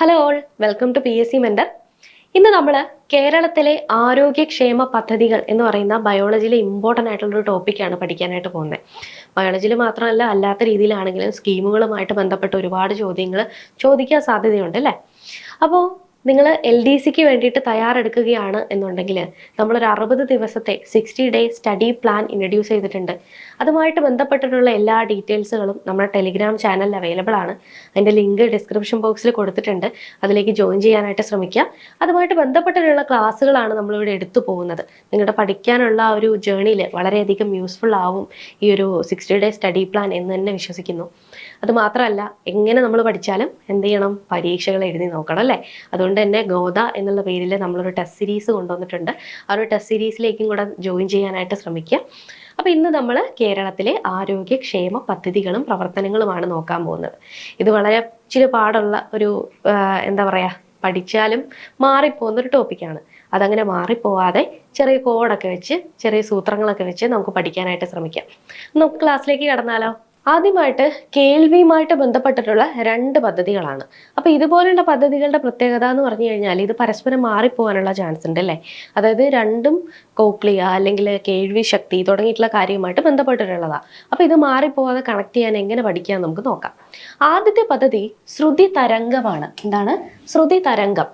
Hello all welcome to P S C mentor ഇന്ന് നമ്മൾ കേരളത്തിലെ ആരോഗ്യക്ഷേമ പദ്ധതികൾ എന്ന് പറയുന്ന ബയോളജിയിലെ ഇമ്പോർട്ടന്റ് ആയിട്ടുള്ള ഒരു ടോപ്പിക്കാണ് പഠിക്കാനായിട്ട് പോകുന്നത് ബയോളജിയിൽ മാത്രമല്ല അല്ലാത്ത രീതിയിലാണെങ്കിലും സ്കീമുകളുമായിട്ട് ബന്ധപ്പെട്ട ഒരുപാട് ചോദ്യങ്ങൾ ചോദിക്കാൻ സാധ്യതയുണ്ട് അല്ലേ? അപ്പോൾ നിങ്ങൾ എൽ ഡി സിക്ക് വേണ്ടിയിട്ട് തയ്യാറെടുക്കുകയാണ് എന്നുണ്ടെങ്കിൽ നമ്മളൊരു അറുപത് ദിവസത്തെ sixty day study plan introduce ചെയ്തിട്ടുണ്ട്. അതുമായിട്ട് ബന്ധപ്പെട്ടിട്ടുള്ള എല്ലാ ഡീറ്റെയിൽസുകളും നമ്മുടെ ടെലിഗ്രാം ചാനലിൽ അവൈലബിൾ ആണ്. അതിന്റെ ലിങ്ക് ഡിസ്ക്രിപ്ഷൻ ബോക്സിൽ കൊടുത്തിട്ടുണ്ട്. അതിലേക്ക് ജോയിൻ ചെയ്യാനായിട്ട് ശ്രമിക്കുക അതുമായിട്ട് ബന്ധപ്പെട്ടിട്ടുള്ള ക്ലാസ്സുകളാണ് നമ്മളിവിടെ എടുത്തു പോകുന്നത്. നിങ്ങളുടെ പഠിക്കാനുള്ള ഒരു ജേണിയിൽ വളരെയധികം യൂസ്ഫുൾ ആവും ഈ ഒരു സിക്സ്റ്റി ഡേ സ്റ്റഡി പ്ലാൻ എന്ന് തന്നെ വിശ്വസിക്കുന്നു. അതുമാത്രമല്ല എങ്ങനെ നമ്മൾ പഠിച്ചാലും എന്ത് ചെയ്യണം? പരീക്ഷകൾ എഴുതി നോക്കണം അല്ലേ? അതുകൊണ്ട് തന്നെ ഗോദ എന്നുള്ള പേരിൽ നമ്മളൊരു ടെസ്റ്റ് സീരീസ് കൊണ്ടുവന്നിട്ടുണ്ട്. ആ ഒരു ടെസ്റ്റ് സീരീസിലേക്കും കൂടെ ജോയിൻ ചെയ്യാനായിട്ട് ശ്രമിക്കുക അപ്പോൾ ഇന്ന് നമ്മൾ കേരളത്തിലെ ആരോഗ്യക്ഷേമ പദ്ധതികളും പ്രവർത്തനങ്ങളുമാണ് നോക്കാൻ പോകുന്നത്. ഇത് വളരെ ഇച്ചിരി പാടുള്ള ഒരു എന്താ പറയുക പഠിച്ചാലും മാറിപ്പോകുന്ന ഒരു ടോപ്പിക്കാണ് അതങ്ങനെ മാറിപ്പോവാതെ ചെറിയ കോഡൊക്കെ വെച്ച് ചെറിയ സൂത്രങ്ങളൊക്കെ വെച്ച് നമുക്ക് പഠിക്കാനായിട്ട് ശ്രമിക്കാം. നമുക്ക് ക്ലാസ്സിലേക്ക് കടന്നാലോ? ആദ്യമായിട്ട് കേൾവിയുമായിട്ട് ബന്ധപ്പെട്ടിട്ടുള്ള രണ്ട് പദ്ധതികളാണ്. അപ്പോൾ ഇതുപോലെയുള്ള പദ്ധതികളുടെ പ്രത്യേകത എന്ന് പറഞ്ഞു കഴിഞ്ഞാൽ ഇത് പരസ്പരം മാറിപ്പോകാനുള്ള ചാൻസ് ഉണ്ട് അല്ലേ? അതായത് രണ്ടും കോപ്ലിയ അല്ലെങ്കിൽ കേൾവി ശക്തി തുടങ്ങിയിട്ടുള്ള കാര്യവുമായിട്ട് ബന്ധപ്പെട്ടിട്ടുള്ളതാണ് അപ്പോൾ ഇത് മാറിപ്പോകാതെ കണക്ട് ചെയ്യാൻ എങ്ങനെ പഠിക്കാൻ നമുക്ക് നോക്കാം. ആദ്യത്തെ പദ്ധതി ശ്രുതി തരംഗമാണ്. എന്താണ്? ശ്രുതി തരംഗം.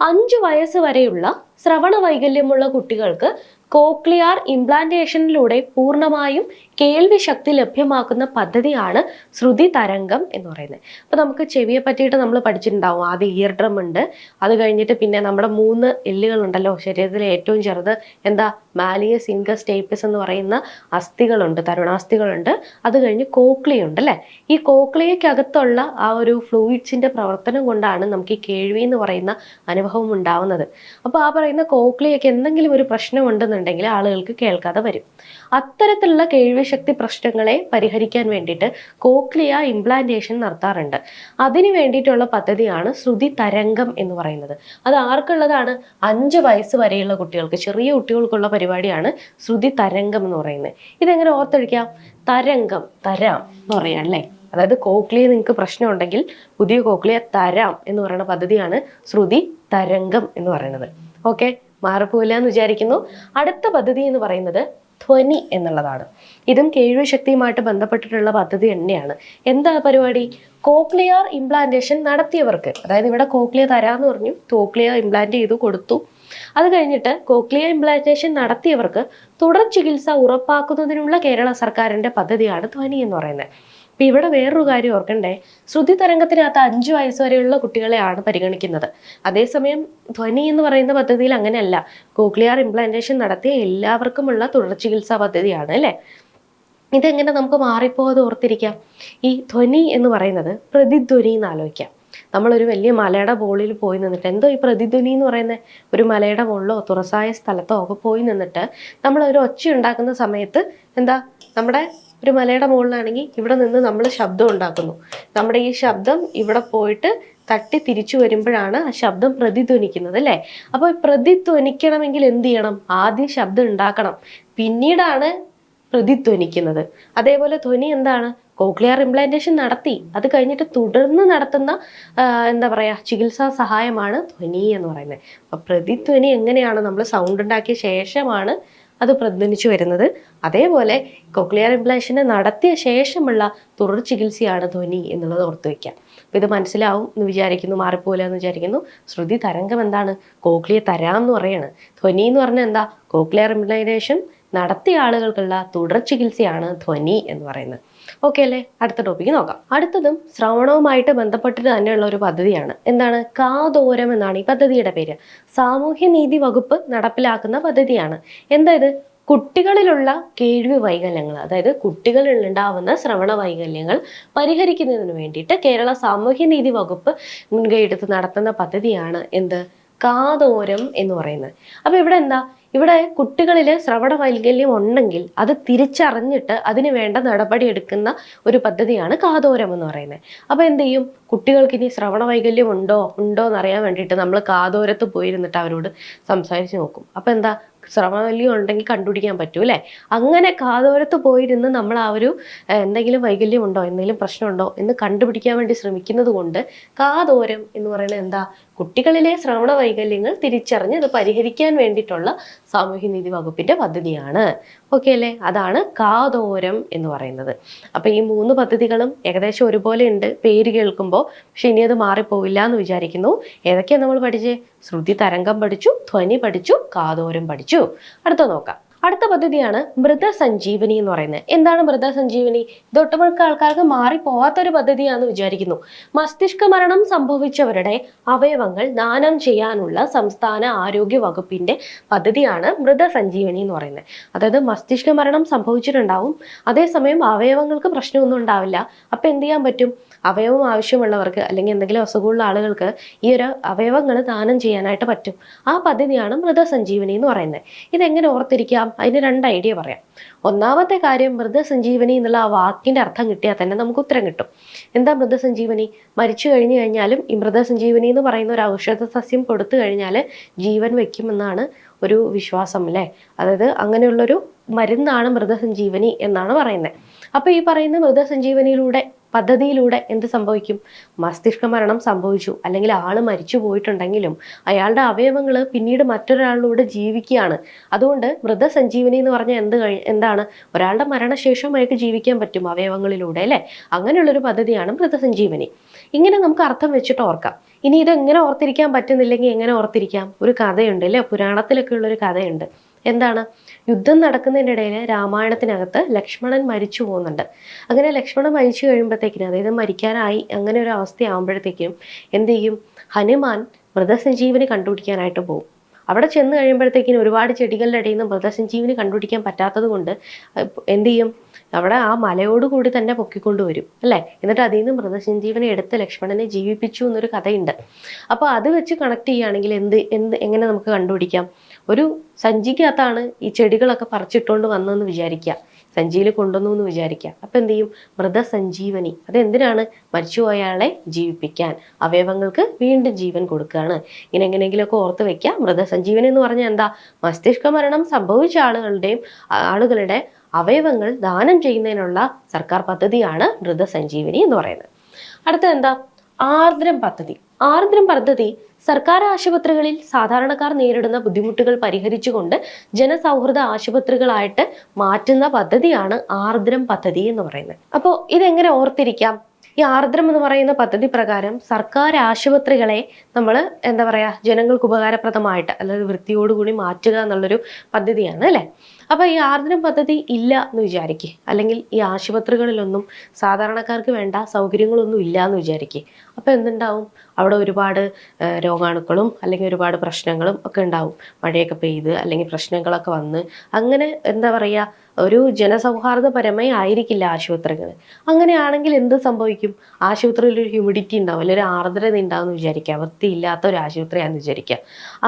അഞ്ചു വയസ്സ് വരെയുള്ള ശ്രവണ വൈകല്യമുള്ള കുട്ടികൾക്ക് കോക്ലിയാർ ഇംപ്ലാന്റേഷനിലൂടെ പൂർണമായും കേൾവി ശക്തി ലഭ്യമാക്കുന്ന പദ്ധതിയാണ് ശ്രുതി തരംഗം എന്ന് പറയുന്നത്. അപ്പോൾ നമുക്ക് ചെവിയെ പറ്റിയിട്ട് നമ്മൾ പഠിച്ചിട്ടുണ്ടാവും. ആദ്യം ഇയർ ഡ്രം ഉണ്ട്. അത് കഴിഞ്ഞിട്ട് പിന്നെ നമ്മുടെ മൂന്ന് എല്ലുകൾ ഉണ്ടല്ലോ. ശരീരത്തിലെ ഏറ്റവും ചെറുത് എന്താ? മാലിയസ് ഇൻകസ് ടേപ്പിസ് എന്ന് പറയുന്ന അസ്ഥികളുണ്ട്. തരുണാസ്ഥികളുണ്ട്. അത് കഴിഞ്ഞ് കോക്ലിയുണ്ട് അല്ലേ? ഈ കോക്ലിയക്കകത്തുള്ള ആ ഒരു ഫ്ലൂയിഡ്സിന്റെ പ്രവർത്തനം കൊണ്ടാണ് നമുക്ക് ഈ കേൾവി എന്ന് പറയുന്ന അനുഭവം ഉണ്ടാവുന്നത്. അപ്പോൾ ആ പറയുന്ന കോക്ലിയൊക്കെ എന്തെങ്കിലും ഒരു പ്രശ്നം ഉണ്ടെന്നുണ്ടെങ്കിൽ ആളുകൾക്ക് കേൾക്കാതെ വരും. അത്തരത്തിലുള്ള കേൾവിശക്തി പ്രശ്നങ്ങളെ പരിഹരിക്കാൻ വേണ്ടിയിട്ട് കോക്ലിയ ഇംപ്ലാന്റേഷൻ നടത്താറുണ്ട്. അതിന് വേണ്ടിയിട്ടുള്ള പദ്ധതിയാണ് ശ്രുതി തരംഗം എന്ന് പറയുന്നത്. അത് ആർക്കുള്ളതാണ്? അഞ്ച് വയസ്സ് വരെയുള്ള കുട്ടികൾക്ക് ചെറിയ കുട്ടികൾക്കുള്ള പരിപാടിയാണ് ശ്രുതി തരംഗം എന്ന് പറയുന്നത്. ഇതെങ്ങനെ ഓർത്തെടുക്കാം തരംഗം തരാം എന്ന് പറയാം അല്ലേ? അതായത് കോക്ലിയ നിങ്ങൾക്ക് പ്രശ്നമുണ്ടെങ്കിൽ പുതിയ കോക്ലിയ തരാം എന്ന് പറയുന്ന പദ്ധതിയാണ് ശ്രുതി തരംഗം എന്ന് പറയുന്നത്. ഓക്കെ? മാറിപ്പോയില്ല എന്ന് വിചാരിക്കുന്നു. അടുത്ത പദ്ധതി എന്ന് പറയുന്നത് ധ്വനി എന്നുള്ളതാണ്. ഇതും കേൾവി ശക്തിയുമായിട്ട് ബന്ധപ്പെട്ടിട്ടുള്ള പദ്ധതി തന്നെയാണ്. എന്താ പരിപാടി? കോക്ലിയർ ഇംപ്ലാന്റേഷൻ നടത്തിയവർക്ക് അതായത് ഇവിടെ കോക്ലിയ തരാന്ന് പറഞ്ഞു കോക്ലിയ ഇംപ്ലാന്റ് ചെയ്തു കൊടുത്തു. അത് കഴിഞ്ഞിട്ട് കോക്ലിയ ഇംപ്ലാന്റേഷൻ നടത്തിയവർക്ക് തുടർ ചികിത്സ ഉറപ്പാക്കുന്നതിനുള്ള കേരള സർക്കാരിന്റെ പദ്ധതിയാണ് ധ്വനി എന്ന് പറയുന്നത്. അപ്പൊ ഇവിടെ വേറൊരു കാര്യം ഓർക്കണ്ടേ? ശ്രുതി തരംഗത്തിനകത്ത് അഞ്ചു വയസ്സ് വരെയുള്ള കുട്ടികളെയാണ് പരിഗണിക്കുന്നത്. അതേസമയം ധ്വനി എന്ന് പറയുന്ന പദ്ധതിയിൽ അങ്ങനെയല്ല. കോക്ലിയാർ ഇംപ്ലാന്റേഷൻ നടത്തിയ എല്ലാവർക്കുമുള്ള തുടർ ചികിത്സാ പദ്ധതിയാണ് അല്ലേ? ഇതെങ്ങനെ നമുക്ക് മാറിപ്പോകാതെ ഓർത്തിരിക്കാം? ഈ ധ്വനി എന്ന് പറയുന്നത് പ്രതിധ്വനി എന്ന് ആലോചിക്കാം. നമ്മളൊരു വലിയ മലയുടെ മുകളിൽ പോയി നിന്നിട്ട് എന്തോ ഈ പ്രതിധ്വനി എന്ന് പറയുന്ന ഒരു മലയുടെ മുകളിലോ തുറസായ സ്ഥലത്തോ ഒക്കെ പോയി നിന്നിട്ട് നമ്മൾ ഒരു ഒച്ച ഉണ്ടാക്കുന്ന സമയത്ത് എന്താ നമ്മുടെ ഒരു മലയുടെ മുകളിലാണെങ്കിൽ ഇവിടെ നിന്ന് നമ്മൾ ശബ്ദം ഉണ്ടാക്കുന്നു. നമ്മുടെ ഈ ശബ്ദം ഇവിടെ പോയിട്ട് തട്ടി തിരിച്ചു വരുമ്പോഴാണ് ആ ശബ്ദം പ്രതിധ്വനിക്കുന്നത് അല്ലേ? അപ്പോൾ പ്രതിധ്വനിക്കണമെങ്കിൽ എന്ത് ചെയ്യണം? ആദ്യം ശബ്ദം ഉണ്ടാക്കണം. പിന്നീടാണ് പ്രതിധ്വനിക്കുന്നത്. അതേപോലെ ധ്വനി എന്താണ്? കോക്ലിയർ ഇംപ്ലാന്റേഷൻ നടത്തി. അത് കഴിഞ്ഞിട്ട് തുടർന്ന് നടത്തുന്ന എന്താ പറയുക ചികിത്സാ സഹായമാണ് ധ്വനി എന്ന് പറയുന്നത്. അപ്പം പ്രതിധ്വനി എങ്ങനെയാണ് നമ്മൾ സൗണ്ട് ഉണ്ടാക്കിയ ശേഷമാണ് അത് പ്രതിധ്വനിച്ചു വരുന്നത്. അതേപോലെ കോക്ലിയർ ഇംപ്ലാന്റേഷൻ നടത്തിയ ശേഷമുള്ള തുടർ ചികിത്സയാണ് ധ്വനി എന്നുള്ളത് ഓർത്തു വയ്ക്കുക അപ്പം ഇത് മനസ്സിലാവും എന്ന് വിചാരിക്കുന്നു മാറിപ്പോലെ എന്ന് വിചാരിക്കുന്നു. ശ്രുതി തരംഗം എന്താണ്? കോക്ലിയ തരാം എന്ന് പറയാണ്. ധ്വനി എന്ന് പറഞ്ഞാൽ എന്താ? കോക്ലിയർ ഇംപ്ലാന്റേഷൻ നടത്തിയ ആളുകൾക്കുള്ള തുടർ ചികിത്സയാണ് ധ്വനി എന്ന് പറയുന്നത്. ഓക്കെ അല്ലേ? അടുത്ത ടോപ്പിക്ക് നോക്കാം. അടുത്തതും ശ്രവണവുമായിട്ട് ബന്ധപ്പെട്ടിട്ട് തന്നെയുള്ള ഒരു പദ്ധതിയാണ്. എന്താണ്? കാതോരം എന്നാണ് ഈ പദ്ധതിയുടെ പേര്. സാമൂഹ്യ നീതി വകുപ്പ് നടപ്പിലാക്കുന്ന പദ്ധതിയാണ്. എന്താ ഇത് കുട്ടികളിലുള്ള കേൾവി വൈകല്യങ്ങൾ അതായത് കുട്ടികളിൽ ഉണ്ടാവുന്ന ശ്രവണ വൈകല്യങ്ങൾ പരിഹരിക്കുന്നതിന് വേണ്ടിയിട്ട് കേരള സാമൂഹ്യ നീതി വകുപ്പ് മുൻകൈ എടുത്ത് നടത്തുന്ന പദ്ധതിയാണ് എന്ത്? കാതോരം എന്ന് പറയുന്നത്. അപ്പോൾ ഇവിടെ എന്താ? ഇവിടെ കുട്ടികളിൽ ശ്രവണ വൈകല്യം ഉണ്ടെങ്കിൽ അത് തിരിച്ചറിഞ്ഞിട്ട് അതിന് വേണ്ട നടപടി എടുക്കുന്ന ഒരു പദ്ധതിയാണ് കാതോരം എന്ന് പറയുന്നത്. അപ്പോൾ എന്ത് ചെയ്യും? കുട്ടികൾക്ക് ഇനി ശ്രവണ വൈകല്യം ഉണ്ടോ? ഉണ്ടോ എന്ന് അറിയാൻ വേണ്ടിയിട്ട് നമ്മൾ കാതോരത്ത് പോയിരുന്നിട്ട് അവരോട് സംസാരിച്ച് നോക്കും. അപ്പോൾ എന്താ? ശ്രമവല്യം ഉണ്ടെങ്കിൽ കണ്ടുപിടിക്കാൻ പറ്റൂ അല്ലേ? അങ്ങനെ കാതോരത്ത് പോയിരുന്ന് നമ്മൾ ആ ഒരു എന്തെങ്കിലും വൈകല്യം ഉണ്ടോ എന്തെങ്കിലും പ്രശ്നമുണ്ടോ എന്ന് കണ്ടുപിടിക്കാൻ വേണ്ടി ശ്രമിക്കുന്നത് കൊണ്ട് കാതോരം എന്ന് പറയുന്നത് എന്താ? കുട്ടികളിലെ ശ്രവണ വൈകല്യങ്ങൾ തിരിച്ചറിഞ്ഞ് അത് പരിഹരിക്കാൻ വേണ്ടിയിട്ടുള്ള സാമൂഹ്യനീതി വകുപ്പിന്റെ പദ്ധതിയാണ്. ഓക്കെ അല്ലേ? അതാണ് കാതോരം എന്ന് പറയുന്നത്. അപ്പോൾ ഈ മൂന്ന് പദ്ധതികളും ഏകദേശം ഒരുപോലെ ഉണ്ട്. പേര് കേൾക്കുമ്പോൾ പക്ഷെ ഇനി അത് മാറിപ്പോവില്ല എന്ന് വിചാരിക്കുന്നു. ഏതൊക്കെയാണ് നമ്മൾ പഠിച്ചേ? ശ്രുതി തരംഗം പഠിച്ചു ധ്വനി പഠിച്ചു കാതോരം പഠിച്ചു. അടുത്ത നോക്കാം. അടുത്ത പദ്ധതിയാണ് മൃതസഞ്ജീവനി എന്ന് പറയുന്നത്. എന്താണ് മൃതസഞ്ജീവനി? ഇത് ഒട്ടുമിക്ക ആൾക്കാർക്ക് മാറിപ്പോവാത്തൊരു പദ്ധതിയാണെന്ന് വിചാരിക്കുന്നു. മസ്തിഷ്ക മരണം സംഭവിച്ചവരുടെ അവയവങ്ങൾ ദാനം ചെയ്യാനുള്ള സംസ്ഥാന ആരോഗ്യ വകുപ്പിന്റെ പദ്ധതിയാണ് മൃതസഞ്ജീവനി എന്ന് പറയുന്നത്. അതായത് മസ്തിഷ്ക മരണം സംഭവിച്ചിട്ടുണ്ടാവും. അതേസമയം അവയവങ്ങൾക്ക് പ്രശ്നമൊന്നും ഉണ്ടാവില്ല. അപ്പൊ എന്ത് ചെയ്യാൻ പറ്റും? അവയവം ആവശ്യമുള്ളവർക്ക് അല്ലെങ്കിൽ എന്തെങ്കിലും അസുഖമുള്ള ആളുകൾക്ക് ഈ ഒരു അവയവങ്ങൾ ദാനം ചെയ്യാനായിട്ട് പറ്റും. ആ പദ്ധതിയാണ് മൃതസഞ്ജീവനി എന്ന് പറയുന്നത്. ഇതെങ്ങനെ ഓർത്തിരിക്കാം അതിന് രണ്ട് ഐഡിയ പറയാം. ഒന്നാമത്തെ കാര്യം മൃതസഞ്ജീവനി എന്നുള്ള ആ വാക്കിന്റെ അർത്ഥം കിട്ടിയാൽ തന്നെ നമുക്ക് ഉത്തരം കിട്ടും. എന്താ മൃതസഞ്ജീവനി? മരിച്ചു കഴിഞ്ഞു കഴിഞ്ഞാലും ഈ മൃതസഞ്ജീവനി എന്ന് പറയുന്ന ഒരു ഔഷധ സസ്യം കൊടുത്തു കഴിഞ്ഞാൽ ജീവൻ വയ്ക്കുമെന്നാണ് ഒരു വിശ്വാസം അല്ലേ? അതായത് അങ്ങനെയുള്ളൊരു മരുന്നാണ് മൃതസഞ്ജീവനി എന്നാണ് പറയുന്നത്. അപ്പോൾ ഈ പറയുന്ന മൃതസഞ്ജീവനിയിലൂടെ പദ്ധതിയിലൂടെ എന്ത് സംഭവിക്കും? മസ്തിഷ്ക മരണം സംഭവിച്ചു. അല്ലെങ്കിൽ ആൾ മരിച്ചു പോയിട്ടുണ്ടെങ്കിലും അയാളുടെ അവയവങ്ങൾ പിന്നീട് മറ്റൊരാളിലൂടെ ജീവിക്കുകയാണ്. അതുകൊണ്ട് മൃതസഞ്ജീവനി എന്ന് പറഞ്ഞാൽ എന്ത് എന്താണ്? ഒരാളുടെ മരണശേഷം അയാൾക്ക് ജീവിക്കാൻ പറ്റും അവയവങ്ങളിലൂടെ അല്ലേ? അങ്ങനെയുള്ളൊരു പദ്ധതിയാണ് മൃതസഞ്ജീവനി. ഇങ്ങനെ നമുക്ക് അർത്ഥം വെച്ചിട്ട് ഓർക്കാം. ഇനി ഇതെങ്ങനെ ഓർത്തിരിക്കാൻ പറ്റുന്നില്ലെങ്കിൽ എങ്ങനെ ഓർത്തിരിക്കാം? ഒരു കഥയുണ്ട് അല്ലേ? പുരാണത്തിലൊക്കെ ഉള്ളൊരു കഥയുണ്ട്. എന്താണ്? യുദ്ധം നടക്കുന്നതിനിടയിൽ രാമായണത്തിനകത്ത് ലക്ഷ്മണൻ മരിച്ചു പോകുന്നുണ്ട്. അങ്ങനെ ലക്ഷ്മണൻ മരിച്ചു കഴിയുമ്പോഴത്തേക്കിനും അതായത് മരിക്കാനായി അങ്ങനെ ഒരു അവസ്ഥയാകുമ്പോഴത്തേക്കും എന്ത് ചെയ്യും? ഹനുമാൻ മൃതസഞ്ജീവനി കണ്ടുപിടിക്കാനായിട്ട് പോകും. അവിടെ ചെന്ന് കഴിയുമ്പോഴത്തേക്കിനും ഒരുപാട് ചെടികളുടെ ഇടയിൽ നിന്ന് മൃതസഞ്ജീവിനി കണ്ടുപിടിക്കാൻ പറ്റാത്തത് കൊണ്ട് എന്ത് ചെയ്യും? അവിടെ ആ മലയോട് കൂടി തന്നെ പൊക്കിക്കൊണ്ട് വരും അല്ലേ? എന്നിട്ട് അതിൽ നിന്ന് മൃതസഞ്ജീവനെ എടുത്ത് ലക്ഷ്മണനെ ജീവിപ്പിച്ചു എന്നൊരു കഥയുണ്ട്. അപ്പോൾ അത് വെച്ച് കണക്ട് ചെയ്യുകയാണെങ്കിൽ എന്ത് എന്ത് എങ്ങനെ നമുക്ക് കണ്ടുപിടിക്കാം? ഒരു സഞ്ചിക്കകത്താണ് ഈ ചെടികളൊക്കെ പറിച്ചിട്ടുകൊണ്ട് വന്നതെന്ന് വിചാരിക്കുക സഞ്ചിയിൽ കൊണ്ടുവന്നു എന്ന് വിചാരിക്കുക അപ്പം എന്ത് ചെയ്യും? മൃതസഞ്ജീവനി. അതെന്തിനാണ്? മരിച്ചുപോയയാളെ ജീവിപ്പിക്കാൻ. അവയവങ്ങൾക്ക് വീണ്ടും ജീവൻ കൊടുക്കുകയാണ് ഇങ്ങനെ എങ്ങനെയെങ്കിലുമൊക്കെ ഓർത്ത് വയ്ക്കുക മൃതസഞ്ജീവനി എന്ന് പറഞ്ഞാൽ എന്താ? മസ്തിഷ്ക മരണം സംഭവിച്ച ആളുകളുടെയും ആളുകളുടെ അവയവങ്ങൾ ദാനം ചെയ്യുന്നതിനുള്ള സർക്കാർ പദ്ധതിയാണ് മൃതസഞ്ജീവനി എന്ന് പറയുന്നത്. അടുത്തത് എന്താ? ആർദ്രം പദ്ധതി. ആർദ്രം പദ്ധതി സർക്കാർ ആശുപത്രികളിൽ സാധാരണക്കാർ നേരിടുന്ന ബുദ്ധിമുട്ടുകൾ പരിഹരിച്ചുകൊണ്ട് ജനസൗഹൃദ ആശുപത്രികളായിട്ട് മാറ്റുന്ന പദ്ധതിയാണ് ആർദ്രം പദ്ധതി എന്ന് പറയുന്നത്. അപ്പോൾ ഇതെങ്ങനെ ഓർത്തിരിക്കാം? ഈ ആർദ്രം എന്ന് പറയുന്ന പദ്ധതി പ്രകാരം സർക്കാർ ആശുപത്രികളെ നമ്മൾ എന്താ പറയുക ജനങ്ങൾക്ക് ഉപകാരപ്രദമായിട്ട് അല്ലെങ്കിൽ വൃത്തിയോടുകൂടി മാറ്റുക എന്നുള്ളൊരു പദ്ധതിയാണ് അല്ലേ? അപ്പോൾ ഈ ആർദ്രം പദ്ധതി ഇല്ല എന്ന് വിചാരിക്കുക അല്ലെങ്കിൽ ഈ ആശുപത്രികളിലൊന്നും സാധാരണക്കാർക്ക് വേണ്ട സൗകര്യങ്ങളൊന്നും ഇല്ല എന്ന് വിചാരിക്കുക അപ്പോൾ എന്തുണ്ടാവും? അവിടെ ഒരുപാട് രോഗാണുക്കളും അല്ലെങ്കിൽ ഒരുപാട് പ്രശ്നങ്ങളും ഒക്കെ ഉണ്ടാവും. മഴയൊക്കെ പെയ്ത് അല്ലെങ്കിൽ പ്രശ്നങ്ങളൊക്കെ വന്ന്. അങ്ങനെ എന്താ പറയുക ഒരു ജനസൗഹാർദ്ദപരമായി ആയിരിക്കില്ല ആശുപത്രികൾ അങ്ങനെയാണെങ്കിൽ എന്ത് സംഭവിക്കും? ആശുപത്രിയിൽ ഒരു ഹ്യൂമിഡിറ്റി ഉണ്ടാവും അല്ലെങ്കിൽ ഒരു ആർദ്രത ഉണ്ടാവും എന്ന് വിചാരിക്കുക. വൃത്തിയില്ലാത്ത ഒരു ആശുപത്രിയാണെന്ന് വിചാരിക്കുക.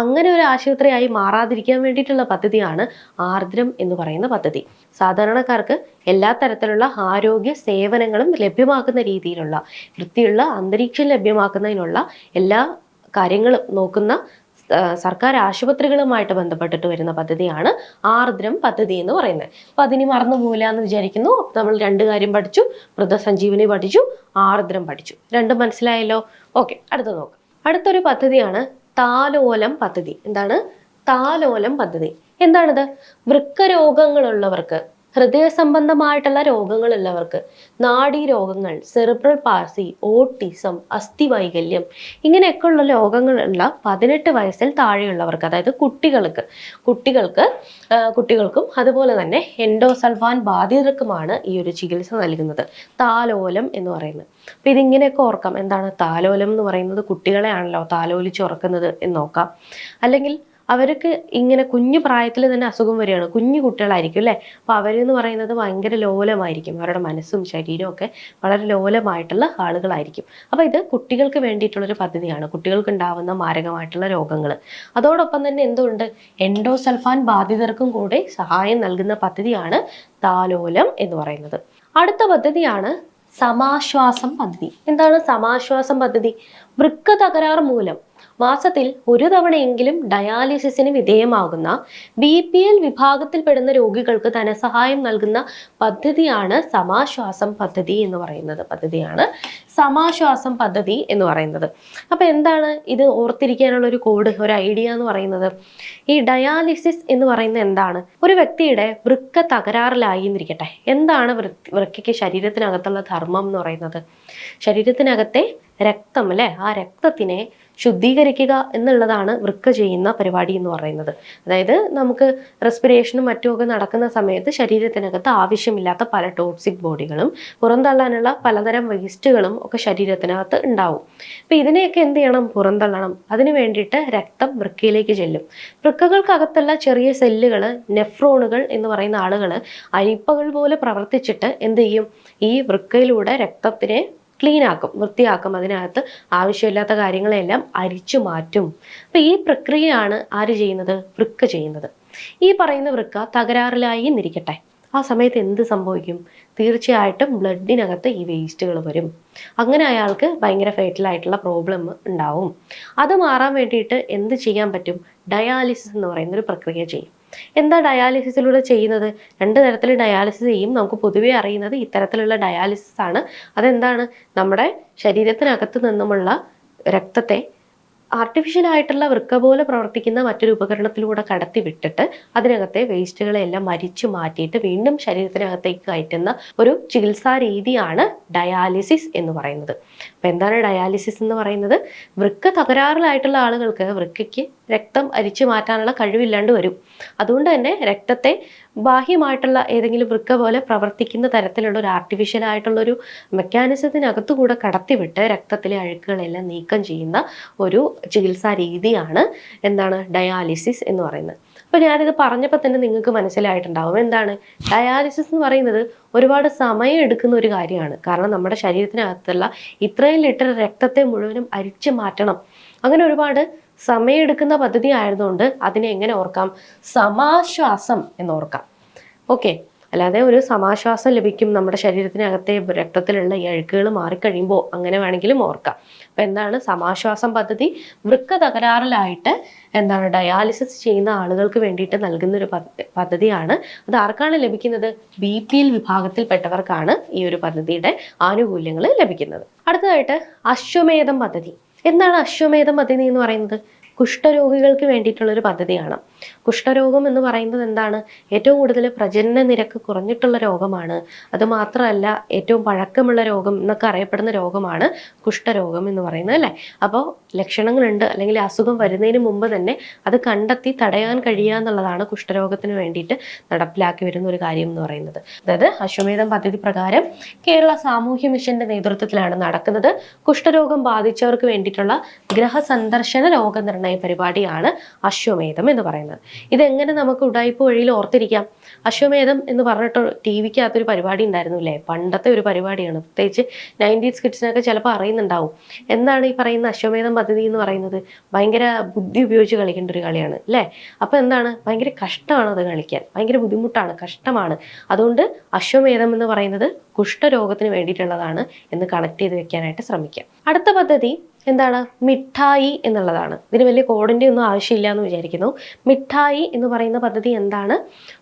അങ്ങനെ ഒരു ആശുപത്രിയായി മാറാതിരിക്കാൻ വേണ്ടിയിട്ടുള്ള പദ്ധതിയാണ് ആർദ്രം എന്ന് പറയുന്ന പദ്ധതി. സാധാരണക്കാർക്ക് എല്ലാ തരത്തിലുള്ള ആരോഗ്യ സേവനങ്ങളും ലഭ്യമാക്കുന്ന രീതിയിലുള്ള വൃത്തിയുള്ള അന്തരീക്ഷം ലഭ്യമാക്കുന്നതിനുള്ള എല്ലാ കാര്യങ്ങളും നോക്കുന്ന സർക്കാർ ആശുപത്രികളുമായിട്ട് ബന്ധപ്പെട്ടിട്ട് വരുന്ന പദ്ധതിയാണ് ആർദ്രം പദ്ധതി എന്ന് പറയുന്നത്. അപ്പൊ അതിനി മറന്നു പോകില്ല എന്ന് വിചാരിക്കുന്നു. നമ്മൾ രണ്ട് കാര്യം പഠിച്ചു മൃതസഞ്ജീവനി പഠിച്ചു ആർദ്രം പഠിച്ചു. രണ്ടും മനസ്സിലായല്ലോ? ഓക്കെ അടുത്ത നോക്കാം. അടുത്തൊരു പദ്ധതിയാണ് താലോലം പദ്ധതി. എന്താണ്? താലോലം പദ്ധതി. എന്താണിത്? വൃക്ക രോഗങ്ങളുള്ളവർക്ക് ഹൃദയ സംബന്ധമായിട്ടുള്ള രോഗങ്ങളുള്ളവർക്ക് നാഡീ രോഗങ്ങൾ സെറിബ്രൽ പാർസി ഓട്ടിസം അസ്ഥി വൈകല്യം ഇങ്ങനെയൊക്കെയുള്ള രോഗങ്ങളുള്ള പതിനെട്ട് വയസ്സിൽ താഴെയുള്ളവർക്ക് അതായത് കുട്ടികൾക്ക് കുട്ടികൾക്ക് കുട്ടികൾക്കും അതുപോലെ തന്നെ എൻഡോസൾഫാൻ ബാധിതർക്കുമാണ് ഈ ഒരു ചികിത്സ നൽകുന്നത്. താലോലം എന്ന് പറയുന്നത്. അപ്പം ഇതിങ്ങനെയൊക്കെ ഓർക്കാം. എന്താണ് താലോലം എന്ന് പറയുന്നത്? കുട്ടികളെയാണല്ലോ താലോലിച്ച് ഉറക്കുന്നത് എന്ന് നോക്കാം. അല്ലെങ്കിൽ അവർക്ക് ഇങ്ങനെ കുഞ്ഞു പ്രായത്തിൽ തന്നെ അസുഖം വരികയാണ്. കുഞ്ഞു കുട്ടികളായിരിക്കും അല്ലേ? അപ്പോൾ അവരെന്ന് പറയുന്നത് ഭയങ്കര ലോലമായിരിക്കും. അവരുടെ മനസ്സും ശരീരവും ഒക്കെ വളരെ ലോലമായിട്ടുള്ള ആളുകളായിരിക്കും. അപ്പോൾ ഇത് കുട്ടികൾക്ക് വേണ്ടിയിട്ടുള്ളൊരു പദ്ധതിയാണ്. കുട്ടികൾക്ക് ഉണ്ടാവുന്ന മാരകമായിട്ടുള്ള രോഗങ്ങൾ അതോടൊപ്പം തന്നെ എന്തുണ്ട്? എൻഡോസൽഫാൻ ബാധിതർക്കും കൂടെ സഹായം നൽകുന്ന പദ്ധതിയാണ് താലോലം എന്ന് പറയുന്നത്. അടുത്ത പദ്ധതിയാണ് സമാശ്വാസം പദ്ധതി. എന്താണ് സമാശ്വാസം പദ്ധതി? വൃക്ക തകരാർ മൂലം. മാസത്തിൽ ഒരു തവണയെങ്കിലും ഡയാലിസിസിന് വിധേയമാകുന്ന ബി പി എൽ വിഭാഗത്തിൽപ്പെടുന്ന രോഗികൾക്ക് ധനസഹായം നൽകുന്ന പദ്ധതിയാണ് സമാശ്വാസം പദ്ധതി എന്ന് പറയുന്നത്. പദ്ധതിയാണ് സമാശ്വാസം പദ്ധതി എന്ന് പറയുന്നത്. അപ്പോൾ എന്താണ് ഇത് ഓർത്തിരിക്കാനുള്ള ഒരു കോഡ് ഒരു ഐഡിയ എന്ന് പറയുന്നത്? ഈ ഡയാലിസിസ് എന്ന് പറയുന്നത് എന്താണ്? ഒരു വ്യക്തിയുടെ വൃക്ക തകരാറിലായി എന്നിരിക്കട്ടെ. എന്താണ് വൃക്കയ്ക്ക് ശരീരത്തിനകത്തുള്ള ധർമ്മം എന്ന് പറയുന്നത്? ശരീരത്തിനകത്തെ രക്തം അല്ലെ? ആ രക്തത്തിനെ ശുദ്ധീകരിക്കുക എന്നുള്ളതാണ് വൃക്ക ചെയ്യുന്ന പരിപാടി എന്ന് പറയുന്നത്. അതായത് നമുക്ക് റെസ്പിറേഷനും മറ്റുമൊക്കെ നടക്കുന്ന സമയത്ത് ശരീരത്തിനകത്ത് ആവശ്യമില്ലാത്ത പല ടോക്സിക് ബോഡികളും പുറന്തള്ളാനുള്ള പലതരം വേസ്റ്റുകളും ഒക്കെ ശരീരത്തിനകത്ത് ഉണ്ടാവും. അപ്പം ഇതിനെയൊക്കെ എന്ത് ചെയ്യണം? പുറന്തള്ളണം. അതിന് വേണ്ടിയിട്ട് രക്തം വൃക്കയിലേക്ക് ചെല്ലും. വൃക്കകൾക്കകത്തുള്ള ചെറിയ സെല്ലുകൾ നെഫ്രോണുകൾ എന്ന് പറയുന്ന ആളുകൾ അരിപ്പകൾ പോലെ പ്രവർത്തിച്ചിട്ട് എന്ത് ചെയ്യും? ഈ വൃക്കയിലൂടെ രക്തത്തിനെ ക്ലീൻ ആക്കും വൃത്തിയാക്കും. അതിനകത്ത് ആവശ്യമില്ലാത്ത കാര്യങ്ങളെല്ലാം അരിച്ചു മാറ്റും. അപ്പൊ ഈ പ്രക്രിയയാണ് ആര് ചെയ്യുന്നത്? വൃക്ക ചെയ്യുന്നത്. ഈ പറയുന്ന വൃക്ക തകരാറിലായി എന്നിരിക്കട്ടെ ആ സമയത്ത് എന്ത് സംഭവിക്കും? തീർച്ചയായിട്ടും ബ്ലഡിനകത്ത് ഈ വേസ്റ്റുകൾ വരും. അങ്ങനെ അയാൾക്ക് ഭയങ്കര ഫേറ്റലായിട്ടുള്ള പ്രോബ്ലം ഉണ്ടാവും. അത് മാറാൻ വേണ്ടിയിട്ട് എന്ത് ചെയ്യാൻ പറ്റും? ഡയാലിസിസ് എന്ന് പറയുന്ന ഒരു പ്രക്രിയ ചെയ്യും. എന്താ ഡയാലിസിസിലൂടെ ചെയ്യുന്നത്? രണ്ട് തരത്തിൽ ഡയാലിസിസ് ചെയ്യും. നമുക്ക് പൊതുവേ അറിയുന്നത് ഇത്തരത്തിലുള്ള ഡയാലിസിസ് ആണ്. അതെന്താണ്? നമ്മുടെ ശരീരത്തിനകത്ത് നിന്നുമുള്ള രക്തത്തെ ആർട്ടിഫിഷ്യലായിട്ടുള്ള വൃക്ക പോലെ പ്രവർത്തിക്കുന്ന മറ്റൊരു ഉപകരണത്തിലൂടെ കടത്തി വിട്ടിട്ട് അതിനകത്തെ വേസ്റ്റുകളെല്ലാം മരിച്ചു മാറ്റിയിട്ട് വീണ്ടും ശരീരത്തിനകത്തേക്ക് കയറ്റുന്ന ഒരു ചികിത്സാ രീതിയാണ് ഡയാലിസിസ് എന്ന് പറയുന്നത്. അപ്പം എന്താണ് ഡയാലിസിസ് എന്ന് പറയുന്നത്? വൃക്ക തകരാറിലായിട്ടുള്ള ആളുകൾക്ക് വൃക്കയ്ക്ക് രക്തം അരിച്ചു മാറ്റാനുള്ള കഴിവില്ലാണ്ട് വരും. അതുകൊണ്ട് തന്നെ രക്തത്തെ ബാഹ്യമായിട്ടുള്ള ഏതെങ്കിലും വൃക്ക പോലെ പ്രവർത്തിക്കുന്ന തരത്തിലുള്ള ഒരു ആർട്ടിഫിഷ്യൽ ആയിട്ടുള്ള ഒരു മെക്കാനിസത്തിനകത്തു കൂടെ കടത്തിവിട്ട് രക്തത്തിലെ അഴുക്കുകളെല്ലാം നീക്കം ചെയ്യുന്ന ഒരു ചികിത്സാ രീതിയാണ് എന്താണ് ഡയാലിസിസ് എന്ന് പറയുന്നത്. അപ്പോൾ ഞാനിത് പറഞ്ഞപ്പോൾ തന്നെ നിങ്ങൾക്ക് മനസ്സിലായിട്ടുണ്ടാവും. എന്താണ്? ഡയാലിസിസ് എന്ന് പറയുന്നത് ഒരുപാട് സമയം എടുക്കുന്ന ഒരു കാര്യമാണ്. കാരണം നമ്മുടെ ശരീരത്തിനകത്തുള്ള ഇത്രയും ലിറ്റർ രക്തത്തെ മുഴുവനും അരിച്ചു മാറ്റണം. അങ്ങനെ ഒരുപാട് സമയമെടുക്കുന്ന പദ്ധതി ആയതുകൊണ്ട് അതിനെ എങ്ങനെ ഓർക്കാം? സമാശ്വാസം എന്ന് ഓർക്കാം. ഓക്കെ. അല്ലാതെ ഒരു സമാശ്വാസം ലഭിക്കും നമ്മുടെ ശരീരത്തിനകത്തെ രക്തത്തിലുള്ള ഈ അഴുക്കുകൾ മാറിക്കഴിയുമ്പോൾ അങ്ങനെ വേണമെങ്കിലും ഓർക്കാം. അപ്പം എന്താണ് സമാശ്വാസം പദ്ധതി? വൃക്ക തകരാറിലായിട്ട് എന്താണ് ഡയാലിസിസ് ചെയ്യുന്ന ആളുകൾക്ക് വേണ്ടിയിട്ട് നൽകുന്ന ഒരു പദ്ധതിയാണ്. അത് ആർക്കാണ് ലഭിക്കുന്നത്? ബി പി എൽ വിഭാഗത്തിൽപ്പെട്ടവർക്കാണ് ഈ ഒരു പദ്ധതിയുടെ ആനുകൂല്യങ്ങൾ ലഭിക്കുന്നത്. അടുത്തതായിട്ട് അശ്വമേധം പദ്ധതി. എന്താണ് അശ്വമേധം പദ്ധതി എന്ന് പറയുന്നത്? കുഷ്ഠരോഗികൾക്ക് വേണ്ടിയിട്ടുള്ളൊരു പദ്ധതിയാണ്. കുഷ്ഠരോഗം എന്ന് പറയുന്നത് എന്താണ്? ഏറ്റവും കൂടുതൽ പ്രജനന നിരക്ക് കുറഞ്ഞിട്ടുള്ള രോഗമാണ്. അത് മാത്രമല്ല ഏറ്റവും പഴക്കമുള്ള രോഗം എന്നൊക്കെ അറിയപ്പെടുന്ന രോഗമാണ് കുഷ്ഠരോഗം എന്ന് പറയുന്നത് അല്ലേ? അപ്പോൾ ലക്ഷണങ്ങളുണ്ട് അല്ലെങ്കിൽ അസുഖം വരുന്നതിന് മുമ്പ് തന്നെ അത് കണ്ടെത്തി തടയാൻ കഴിയുക എന്നുള്ളതാണ് കുഷ്ഠരോഗത്തിന് വേണ്ടിയിട്ട് നടപ്പിലാക്കി വരുന്ന ഒരു കാര്യം എന്ന് പറയുന്നത്. അതായത് അശ്വമേധം പദ്ധതി പ്രകാരം കേരള സാമൂഹ്യ മിഷന്റെ നേതൃത്വത്തിലാണ് നടക്കുന്നത് കുഷ്ഠരോഗം ബാധിച്ചവർക്ക് വേണ്ടിയിട്ടുള്ള ഗ്രഹസന്ദർശന രോഗനിർണയ പരിപാടിയാണ് അശ്വമേധം എന്ന് പറയുന്നത്. ഇതെങ്ങനെ നമുക്ക് ഉടായ്പ വഴിയിൽ ഓർത്തിരിക്കാം? അശ്വമേധം എന്ന് പറഞ്ഞിട്ട് ടി വിക്കകത്തൊരു പരിപാടി ഉണ്ടായിരുന്നു അല്ലേ പണ്ടത്തെ ഒരു പരിപാടിയാണ്. പ്രത്യേകിച്ച് നയന്റീസ് കിഡ്സിനൊക്കെ ചിലപ്പോൾ അറിയുന്നുണ്ടാവും. എന്താണ് ഈ പറയുന്ന അശ്വമേധം പദ്ധതി എന്ന് പറയുന്നത്? ഭയങ്കര ബുദ്ധി ഉപയോഗിച്ച് കളിക്കേണ്ട ഒരു കളിയാണ് അല്ലേ? അപ്പോൾ എന്താണ്? ഭയങ്കര കഷ്ടമാണ് അത് കളിക്കാൻ. ഭയങ്കര ബുദ്ധിമുട്ടാണ് കഷ്ടമാണ്. അതുകൊണ്ട് അശ്വമേധം എന്ന് പറയുന്നത് കുഷ്ഠരോഗത്തിന് വേണ്ടിയിട്ടുള്ളതാണ് എന്ന് കണക്ട് ചെയ്ത് വെക്കാനായിട്ട് ശ്രമിക്കാം. അടുത്ത പദ്ധതി എന്താണ്? മിഠായി എന്നുള്ളതാണ്. ഇതിന് വലിയ കോഡിന്റെ ഒന്നും ആവശ്യമില്ല എന്ന് വിചാരിക്കുന്നു. മിഠായി എന്ന് പറയുന്ന പദ്ധതി എന്താണ്?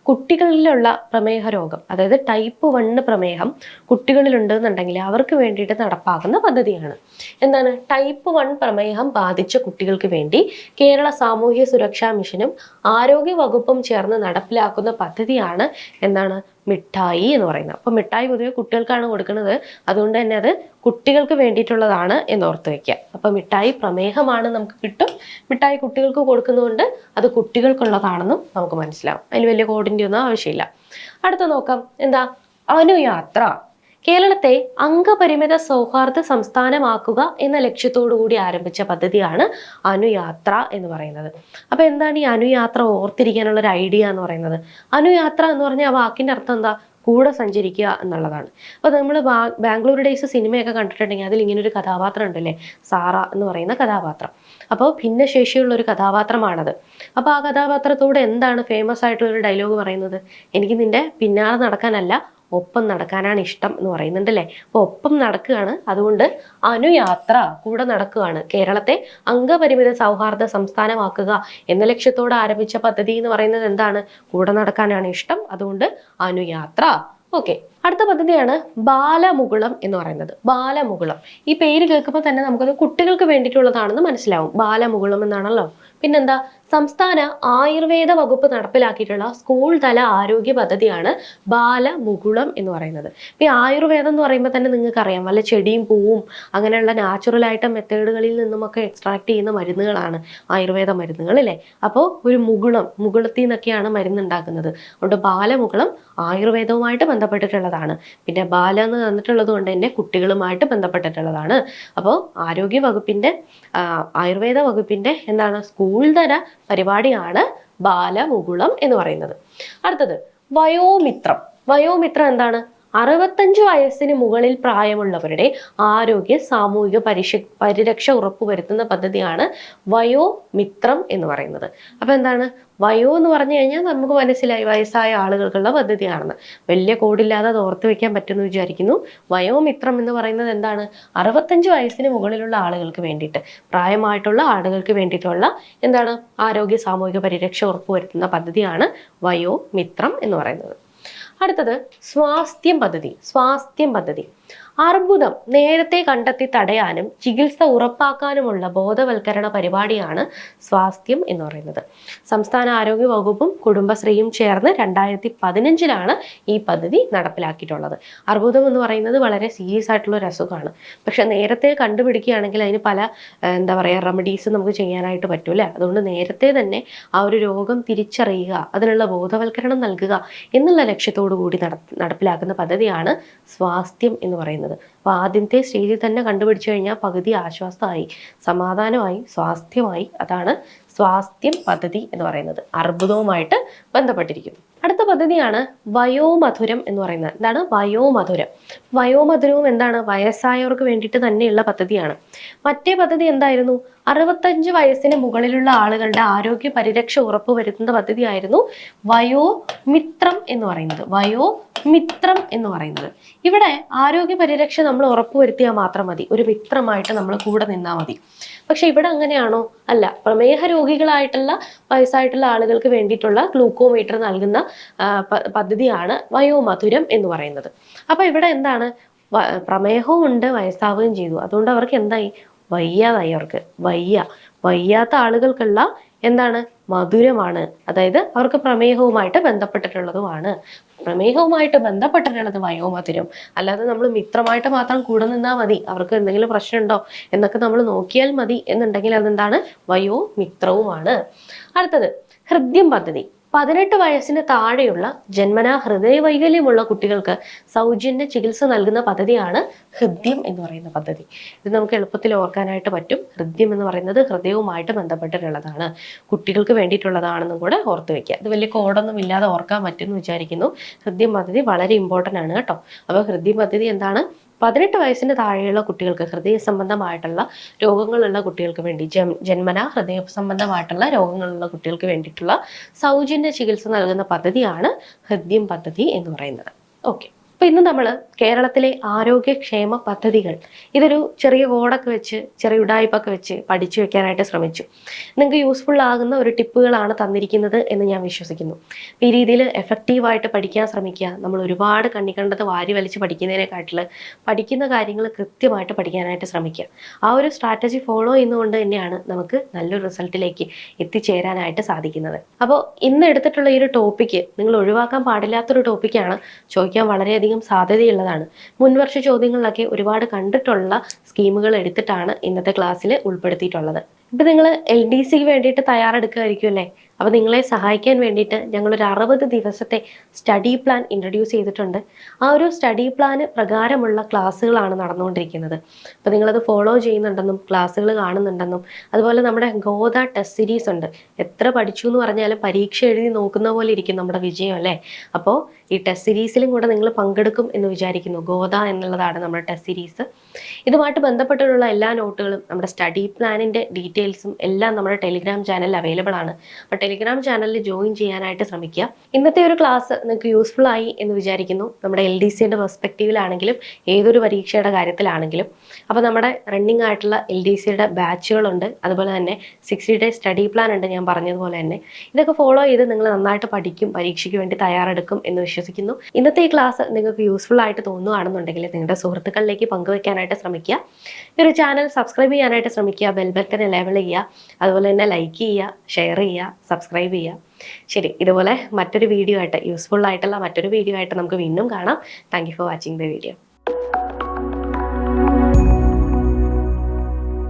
കുട്ടികളിലുള്ള പ്രമേഹ രോഗം അതായത് ടൈപ്പ് വണ്ണ് പ്രമേഹം കുട്ടികളിലുണ്ട് എന്നുണ്ടെങ്കിൽ അവർക്ക് വേണ്ടിയിട്ട് നടപ്പാക്കുന്ന പദ്ധതിയാണ്. എന്താണ്? ടൈപ്പ് വൺ പ്രമേഹം ബാധിച്ച കുട്ടികൾക്ക് വേണ്ടി കേരള സാമൂഹ്യ സുരക്ഷാ മിഷനും ആരോഗ്യ വകുപ്പും ചേർന്ന് നടപ്പിലാക്കുന്ന പദ്ധതിയാണ് എന്താണ്? മിഠായി എന്ന് പറയുന്നത്. അപ്പോൾ മിഠായി പൊതുവെ കുട്ടികൾക്കാണ് കൊടുക്കുന്നത്. അതുകൊണ്ട് തന്നെ അത് കുട്ടികൾക്ക് വേണ്ടിയിട്ടുള്ളതാണ് എന്ന് ഓർത്ത് വെക്കുക. അപ്പോൾ മിഠായി പ്രമേഹമാണ് നമുക്ക് കിട്ടും. മിഠായി കുട്ടികൾക്ക് കൊടുക്കുന്നതുകൊണ്ട് അത് കുട്ടികൾക്കുള്ളതാണെന്നും നമുക്ക് മനസ്സിലാവും. അതിൽ വലിയ കോഡിന്റെ ഒന്നും ആവശ്യമില്ല. അടുത്ത നോക്കാം. എന്താ? അനുയാത്ര. കേരളത്തെ അംഗപരിമിത സൗഹാർദ്ദ സംസ്ഥാനമാക്കുക എന്ന ലക്ഷ്യത്തോടു കൂടി ആരംഭിച്ച പദ്ധതിയാണ് അനുയാത്ര എന്ന് പറയുന്നത്. അപ്പൊ എന്താണ് ഈ അനുയാത്ര ഓർത്തിരിക്കാനുള്ള ഒരു ഐഡിയ എന്ന് പറയുന്നത്? അനുയാത്ര എന്ന് പറഞ്ഞ ആ വാക്കിന്റെ അർത്ഥം എന്താ? കൂടെ സഞ്ചരിക്കുക എന്നുള്ളതാണ്. അപ്പോൾ നമ്മൾ ബാംഗ്ലൂർ ഡേയ്സ് സിനിമയൊക്കെ കണ്ടിട്ടുണ്ടെങ്കിൽ അതിൽ ഇങ്ങനെ ഒരു കഥാപാത്രം ഉണ്ടല്ലേ? സാറ എന്ന് പറയുന്ന കഥാപാത്രം. അപ്പോൾ ഭിന്നശേഷിയുള്ള ഒരു കഥാപാത്രമാണത്. അപ്പോൾ ആ കഥാപാത്രത്തോട് എന്താണ് ഫേമസ് ആയിട്ടുള്ള ഒരു ഡയലോഗ് പറയുന്നത്? എനിക്ക് നിന്റെ പിന്നാലെ നടക്കാനല്ല ഒപ്പം നടക്കാനാണ് ഇഷ്ടം എന്ന് പറയുന്നുണ്ടല്ലേ അപ്പോൾ ഒപ്പം നടക്കുകയാണ്. അതുകൊണ്ട് അനുയാത്ര കൂടെ നടക്കുകയാണ്. കേരളത്തെ അംഗപരിമിത സൗഹാർദ്ദ സംസ്ഥാനമാക്കുക എന്ന ലക്ഷ്യത്തോടെ ആരംഭിച്ച പദ്ധതി എന്ന് പറയുന്നത് എന്താണ്? കൂടെ നടക്കാനാണ് ഇഷ്ടം. അതുകൊണ്ട് അനുയാത്ര. ഓക്കെ. അടുത്ത പദ്ധതിയാണ് ബാലമുകുളം എന്ന് പറയുന്നത്. ബാലമുകുളം. ഈ പേര് കേൾക്കുമ്പോൾ തന്നെ നമുക്കത് കുട്ടികൾക്ക് വേണ്ടിയിട്ടുള്ളതാണെന്ന് മനസ്സിലാവും. ബാലമുകുളം എന്നാണല്ലോ. പിന്നെന്താ? സംസ്ഥാന ആയുർവേദ വകുപ്പ് നടപ്പിലാക്കിയിട്ടുള്ള സ്കൂൾ തല ആരോഗ്യ പദ്ധതിയാണ് ബാലമുകുളം എന്ന് പറയുന്നത്. ഈ ആയുർവേദം എന്ന് പറയുമ്പോൾ തന്നെ നിങ്ങൾക്ക് അറിയാം വല്ല ചെടിയും പൂവും അങ്ങനെയുള്ള നാച്ചുറൽ ആയിട്ട് മെത്തേഡുകളിൽ നിന്നുമൊക്കെ എക്സ്ട്രാക്ട് ചെയ്യുന്ന മരുന്നുകളാണ് ആയുർവേദ മരുന്നുകൾ അല്ലേ? അപ്പോൾ ഒരു മുകുളം മുകുളത്തിൽ നിന്നൊക്കെയാണ് മരുന്ന് ഉണ്ടാക്കുന്നത് അതുകൊണ്ട് ബാലമുകുളം ആയുർവേദവുമായിട്ട് ബന്ധപ്പെട്ടിട്ടുള്ളതാണ്. പിന്നെ ബാല എന്ന് തന്നിട്ടുള്ളത് കൊണ്ട് തന്നെ കുട്ടികളുമായിട്ട് ബന്ധപ്പെട്ടിട്ടുള്ളതാണ്. അപ്പോൾ ആരോഗ്യ വകുപ്പിന്റെ ആയുർവേദ വകുപ്പിന്റെ എന്താണ് സ്കൂൾ തല പരിപാടിയാണ് ബാലമുകുളം എന്ന് പറയുന്നത്. അടുത്തത് വയോമിത്രം. വയോമിത്രം എന്താണ്? അറുപത്തഞ്ച് വയസ്സിന് മുകളിൽ പ്രായമുള്ളവരുടെ ആരോഗ്യ സാമൂഹിക പരിശ പരിരക്ഷ ഉറപ്പുവരുത്തുന്ന പദ്ധതിയാണ് വയോമിത്രം എന്ന് പറയുന്നത്. അപ്പൊ എന്താണ്? വയോ എന്ന് പറഞ്ഞു കഴിഞ്ഞാൽ നമുക്ക് മനസ്സിലായി വയസ്സായ ആളുകൾക്കുള്ള പദ്ധതിയാണെന്ന്. വലിയ കോടില്ലാതെ അത് ഓർത്ത് വെക്കാൻ പറ്റുമെന്ന് വിചാരിക്കുന്നു. വയോമിത്രം എന്ന് പറയുന്നത് എന്താണ്? അറുപത്തഞ്ച് വയസ്സിന് മുകളിലുള്ള ആളുകൾക്ക് വേണ്ടിയിട്ട് പ്രായമായിട്ടുള്ള ആളുകൾക്ക് വേണ്ടിയിട്ടുള്ള എന്താണ്? ആരോഗ്യ സാമൂഹിക പരിരക്ഷ ഉറപ്പുവരുത്തുന്ന പദ്ധതിയാണ് വയോമിത്രം എന്ന് പറയുന്നത്. അടുത്തത് സ്വാസ്ഥ്യം പദ്ധതി സ്വാസ്ഥ്യം പദ്ധതി. അർബുദം നേരത്തെ കണ്ടെത്തി തടയാനും ചികിത്സ ഉറപ്പാക്കാനുമുള്ള ബോധവൽക്കരണ പരിപാടിയാണ് സ്വാസ്ഥ്യം എന്ന് പറയുന്നത്. സംസ്ഥാന ആരോഗ്യ വകുപ്പും കുടുംബശ്രീയും ചേർന്ന് രണ്ടായിരത്തി പതിനഞ്ചിലാണ് ഈ പദ്ധതി നടപ്പിലാക്കിയിട്ടുള്ളത്. അർബുദം എന്ന് പറയുന്നത് വളരെ സീരിയസ് ആയിട്ടുള്ള ഒരു അസുഖമാണ്. പക്ഷെ നേരത്തെ കണ്ടുപിടിക്കുകയാണെങ്കിൽ അതിന് പല എന്താ പറയുക റെമഡീസ് നമുക്ക് ചെയ്യാനായിട്ട് പറ്റൂല അതുകൊണ്ട് നേരത്തെ തന്നെ ആ ഒരു രോഗം തിരിച്ചറിയുക അതിനുള്ള ബോധവൽക്കരണം നൽകുക എന്നുള്ള ലക്ഷ്യത്തോടു കൂടി നടപ്പിലാക്കുന്ന പദ്ധതിയാണ് സ്വാസ്ഥ്യം എന്ന് പറയുന്നത്. അപ്പോൾ ആദ്യത്തെ സ്റ്റേജിൽ തന്നെ കണ്ടുപിടിച്ചു കഴിഞ്ഞാൽ പകുതി ആശ്വാസമായി സമാധാനമായി സ്വാസ്ഥ്യമായി അതാണ് സ്വാസ്ഥ്യം പദ്ധതി എന്ന് പറയുന്നത്. അർബുദവുമായിട്ട് ബന്ധപ്പെട്ടിരിക്കുന്നു. അടുത്ത പദ്ധതിയാണ് വയോമധുരം എന്ന് പറയുന്നത്. എന്താണ്? വയോമധുരം. വയോമധുരവും എന്താണ്? വയസ്സായവർക്ക് വേണ്ടിയിട്ട് തന്നെയുള്ള പദ്ധതിയാണ്. മറ്റേ പദ്ധതി എന്തായിരുന്നു? അറുപത്തഞ്ച് വയസ്സിന് മുകളിലുള്ള ആളുകളുടെ ആരോഗ്യ പരിരക്ഷ ഉറപ്പുവരുത്തുന്ന പദ്ധതിയായിരുന്നു വയോമിത്രം എന്ന് പറയുന്നത്. വയോമിത്രം എന്ന് പറയുന്നത്. ഇവിടെ ആരോഗ്യ പരിരക്ഷ നമ്മൾ ഉറപ്പുവരുത്തിയാൽ മാത്രം മതി. ഒരു മിത്രമായിട്ട് നമ്മൾ കൂടെ നിന്നാൽ മതി. പക്ഷെ ഇവിടെ അങ്ങനെയാണോ? അല്ല. പ്രമേഹ രോഗികളായിട്ടുള്ള വയസ്സായിട്ടുള്ള ആളുകൾക്ക് വേണ്ടിയിട്ടുള്ള ഗ്ലൂക്കോമീറ്റർ നൽകുന്ന പദ്ധതിയാണ് വയോമധുരം എന്ന് പറയുന്നത്. അപ്പൊ ഇവിടെ എന്താണ്? പ്രമേഹവും ഉണ്ട് വയസ്സാവുകയും ചെയ്തു. അതുകൊണ്ട് അവർക്ക് എന്തായി? വയ്യാതായി അവർക്ക്. വയ്യ. വയ്യാത്ത ആളുകൾക്കുള്ള എന്താണ്? മധുരമാണ്. അതായത് അവർക്ക് പ്രമേഹവുമായിട്ട് ബന്ധപ്പെട്ടിട്ടുള്ളതുമാണ്. പ്രമേഹവുമായിട്ട് ബന്ധപ്പെട്ടിട്ടുള്ളത് വയോമധുരം. അല്ലാതെ നമ്മൾ മിത്രമായിട്ട് മാത്രം കൂടെ നിന്നാൽ മതി. അവർക്ക് എന്തെങ്കിലും പ്രശ്നമുണ്ടോ എന്നൊക്കെ നമ്മൾ നോക്കിയാൽ മതി എന്നുണ്ടെങ്കിൽ അതെന്താണ്? വയോ മിത്രവുമാണ്. അടുത്തത് ഹൃദ്യം പദ്ധതി. പതിനെട്ട് വയസ്സിന് താഴെയുള്ള ജന്മനാ ഹൃദയവൈകല്യമുള്ള കുട്ടികൾക്ക് സൗജന്യ ചികിത്സ നൽകുന്ന പദ്ധതിയാണ് ഹൃദ്യം എന്ന് പറയുന്ന പദ്ധതി. ഇത് നമുക്ക് എളുപ്പത്തിൽ ഓർക്കാനായിട്ട് പറ്റും. ഹൃദ്യം എന്ന് പറയുന്നത് ഹൃദയവുമായിട്ട് ബന്ധപ്പെട്ടിട്ടുള്ളതാണ്. കുട്ടികൾക്ക് വേണ്ടിയിട്ടുള്ളതാണെന്നും കൂടെ ഓർത്ത് വെക്കുക. ഇത് വലിയ കോഡൊന്നും ഇല്ലാതെ ഓർക്കാൻ പറ്റുമെന്ന് വിചാരിക്കുന്നു. ഹൃദ്യം പദ്ധതി വളരെ ഇമ്പോർട്ടന്റ് ആണ് കേട്ടോ. അപ്പോൾ ഹൃദ്യം പദ്ധതി എന്താണ്? പതിനെട്ട് വയസ്സിന് താഴെയുള്ള കുട്ടികൾക്ക് ഹൃദയ സംബന്ധമായിട്ടുള്ള രോഗങ്ങളുള്ള കുട്ടികൾക്ക് വേണ്ടി ജന്മന ഹൃദയ സംബന്ധമായിട്ടുള്ള രോഗങ്ങളുള്ള കുട്ടികൾക്ക് വേണ്ടിയിട്ടുള്ള സൗജന്യ ചികിത്സ നൽകുന്ന പദ്ധതിയാണ് ഹൃദ്യം പദ്ധതി എന്ന് പറയുന്നത്. ഓക്കെ അപ്പൊ ഇന്ന് നമ്മൾ കേരളത്തിലെ ആരോഗ്യക്ഷേമ പദ്ധതികൾ ഇതൊരു ചെറിയ കോഡൊക്കെ വെച്ച് ചെറിയ ഉടായ്പൊക്കെ വെച്ച് പഠിച്ചു വെക്കാനായിട്ട് ശ്രമിച്ചു. നിങ്ങൾക്ക് യൂസ്ഫുൾ ആകുന്ന ഒരു ടിപ്പുകളാണ് തന്നിരിക്കുന്നത് എന്ന് ഞാൻ വിശ്വസിക്കുന്നു. ഈ രീതിയിൽ എഫക്റ്റീവായിട്ട് പഠിക്കാൻ ശ്രമിക്കുക നമ്മൾ ഒരുപാട് കണ്ണി കണ്ടത് വാരി വലിച്ച് പഠിക്കുന്നതിനെക്കാട്ടിൽ പഠിക്കുന്ന കാര്യങ്ങൾ കൃത്യമായിട്ട് പഠിക്കാനായിട്ട് ശ്രമിക്കുക. ആ ഒരു സ്ട്രാറ്റജി ഫോളോ ചെയ്യുന്നതുകൊണ്ട് തന്നെയാണ് നമുക്ക് നല്ലൊരു റിസൾട്ടിലേക്ക് എത്തിച്ചേരാനായിട്ട് സാധിക്കുന്നത്. അപ്പോൾ ഇന്ന് എടുത്തിട്ടുള്ള ഈ ഒരു ടോപ്പിക്ക് നിങ്ങൾ ഒഴിവാക്കാൻ പാടില്ലാത്തൊരു ടോപ്പിക്കാണ് ചോദിക്കാൻ വളരെയധികം സാധ്യതയുള്ളതാണ്. മുൻവർഷ ചോദ്യങ്ങളിലൊക്കെ ഒരുപാട് കണ്ടിട്ടുള്ള സ്കീമുകൾ എടുത്തിട്ടാണ് ഇന്നത്തെ ക്ലാസ്സിൽ ഉൾപ്പെടുത്തിയിട്ടുള്ളത്. ഇപ്പം നിങ്ങൾ എൽ ഡി സിക്ക് വേണ്ടിയിട്ട് തയ്യാറെടുക്കുമായിരിക്കും അല്ലേ? അപ്പോൾ നിങ്ങളെ സഹായിക്കാൻ വേണ്ടിയിട്ട് ഞങ്ങളൊരു അറുപത് ദിവസത്തെ സ്റ്റഡി പ്ലാൻ ഇൻട്രൊഡ്യൂസ് ചെയ്തിട്ടുണ്ട്. ആ ഒരു സ്റ്റഡി പ്ലാന് പ്രകാരമുള്ള ക്ലാസ്സുകളാണ് നടന്നുകൊണ്ടിരിക്കുന്നത്. അപ്പോൾ നിങ്ങളത് ഫോളോ ചെയ്യുന്നുണ്ടെന്നും ക്ലാസ്സുകൾ കാണുന്നുണ്ടെന്നും അതുപോലെ നമ്മുടെ ഗോദ ടെസ്റ്റ് സീരീസ് ഉണ്ട്. എത്ര പഠിച്ചു എന്ന് പറഞ്ഞാലും പരീക്ഷ എഴുതി നോക്കുന്ന പോലെ ഇരിക്കും നമ്മുടെ വിജയം അല്ലേ? അപ്പോൾ ഈ ടെസ്റ്റ് സീരീസിലും കൂടെ നിങ്ങൾ പങ്കെടുക്കും എന്ന് വിചാരിക്കുന്നു. ഗോദ എന്നുള്ളതാണ് നമ്മുടെ ടെസ്റ്റ് സീരീസ് ഇതുമായിട്ട് ബന്ധപ്പെട്ടിട്ടുള്ള എല്ലാ നോട്ടുകളും നമ്മുടെ സ്റ്റഡി പ്ലാനിന്റെ ഡീറ്റെയിൽസും എല്ലാം നമ്മുടെ ടെലിഗ്രാം ചാനലിൽ അവൈലബിൾ ആണ്. അപ്പോൾ ടെലിഗ്രാം ചാനലിൽ ജോയിൻ ചെയ്യാനായിട്ട് ശ്രമിക്കുക. ഇന്നത്തെ ഒരു ക്ലാസ് നിങ്ങൾക്ക് യൂസ്ഫുൾ ആയി എന്ന് വിചാരിക്കുന്നു. നമ്മുടെ എൽ ഡി സിയുടെ പെർസ്പെക്റ്റീവിലാണെങ്കിലും ഏതൊരു പരീക്ഷയുടെ കാര്യത്തിലാണെങ്കിലും. അപ്പോൾ നമ്മുടെ റണ്ണിങ് ആയിട്ടുള്ള എൽ ഡി സിയുടെ ബാച്ചുകളുണ്ട് അതുപോലെ തന്നെ സിക്സ്റ്റി ഡേ സ്റ്റഡി പ്ലാൻ ഉണ്ട് ഞാൻ പറഞ്ഞതുപോലെ തന്നെ. ഇതൊക്കെ ഫോളോ ചെയ്ത് നിങ്ങൾ നന്നായിട്ട് പഠിക്കും പരീക്ഷയ്ക്ക് വേണ്ടി തയ്യാറെടുക്കും എന്ന് വിശ്വസിക്കുന്നു. ഇന്നത്തെ ഈ ക്ലാസ് നിങ്ങൾക്ക് യൂസ്ഫുൾ ആയിട്ട് തോന്നുകയാണെന്നുണ്ടെങ്കിൽ നിങ്ങളുടെ സുഹൃത്തുക്കളിലേക്ക് പങ്കുവെക്കാനായിട്ട് ശ്രമിക്കുക. ഈ ഒരു ചാനൽ സബ്സ്ക്രൈബ് ചെയ്യാനായിട്ട് ശ്രമിക്കുക. ബെൽ ബട്ടൺ ലെവൽ ചെയ്യുക. അതുപോലെ തന്നെ ലൈക്ക് ചെയ്യുക ഷെയർ ചെയ്യുക സബ്സ്ക്രൈബ് ചെയ്യുക ശരി ഇതുപോലെ മറ്റൊരു വീഡിയോ ആയിട്ട് യൂസ്ഫുൾ ആയിട്ടുള്ള മറ്റൊരു വീഡിയോ ആയിട്ട് നമുക്ക് വീണ്ടും കാണാം. Thank for watching the video